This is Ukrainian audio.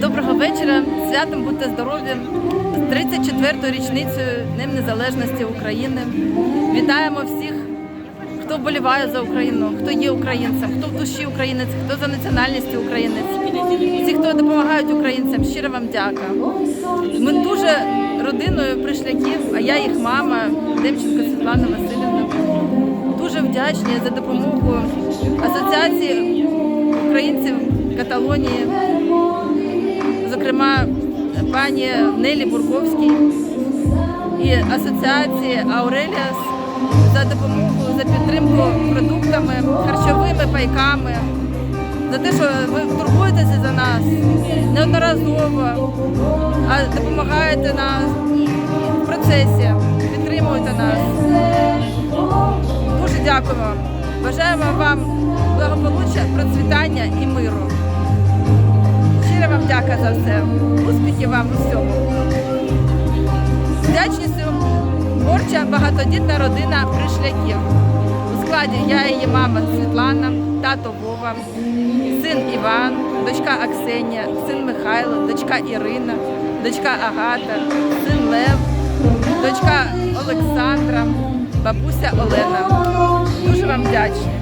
Доброго вечора. Святом будьте здорові. З 34-ю річницею Днем Незалежності України. Вітаємо всіх, хто вболіває за Україну, хто є українцем, хто в душі українець, хто за національністю українець. Всі, хто допомагають українцям, щиро вам дяка. Ми дуже родиною пришляків, а я їх мама, Демченко Світлана Васильівна. Дуже вдячні за допомогу Асоціації українців Каталонії, зокрема пані Нелі Бурковській і асоціації Ауреліас за допомогу, за підтримку продуктами, харчовими пайками, за те, що ви турбуєтеся за нас неодноразово, а допомагаєте нас в процесі, підтримуєте нас. Дуже дякуємо. Бажаємо вам благополуччя, процвітання і миру. Щиро вам дяка за все. Успіхів вам у всьому. З вдячністю творча багатодітна родина пришляків. У складі я її мама Світлана, тато Вова, син Іван, дочка Аксенія, син Михайло, дочка Ірина, дочка Агата, син Лев, дочка Олександра, бабуся Олена. Дуже вам вдячні. Бо